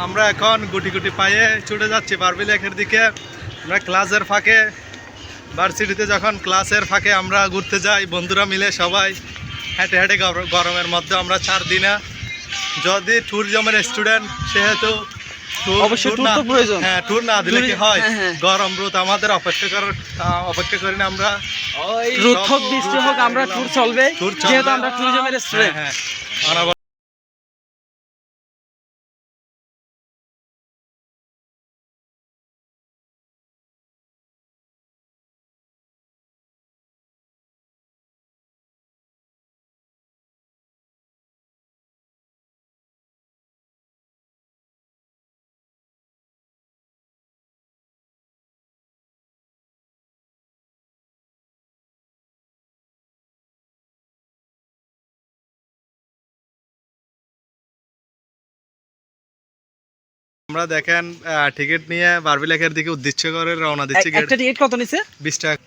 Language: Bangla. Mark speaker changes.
Speaker 1: আমরা এখন গুটি গুটি পায়ে ছুটে যাচ্ছি বারবি লেকের দিকে। আমরা ক্লাসের ফাঁকে ভার্সিটিতে যখন ক্লাসের ফাঁকে আমরা ঘুরতে যাই বন্ধুরা মিলে সবাই হেঁটে হেঁটে গরমের মধ্যে আমরা চার দিনা। যদি ট্যুরিজমের স্টুডেন্ট সেহেতু
Speaker 2: অবশ্যই
Speaker 1: tour
Speaker 2: tour
Speaker 1: না-
Speaker 2: তো প্রয়োজন।
Speaker 1: হ্যাঁ ট্যুর না দিলে কি হয়?
Speaker 2: হ্যাঁ, হ্যাঁ।
Speaker 1: গরম রোদ আমাদের অপেক্ষা করার অপেক্ষা করি না আমরা।
Speaker 2: রোদ হোক বৃষ্টি হোক আমরা ট্যুর চলবে যেহেতু আমরা ট্যুরিজমের স্টুডেন্ট
Speaker 1: হ্যাঁ আমরা দেখেন টিকিট নিয়ে বারবি লেকের দিকে উদ্দেশ্য করে রওনা দিচ্ছি
Speaker 2: একটা টিকিট কত নিছে?
Speaker 1: বিশ টাকা।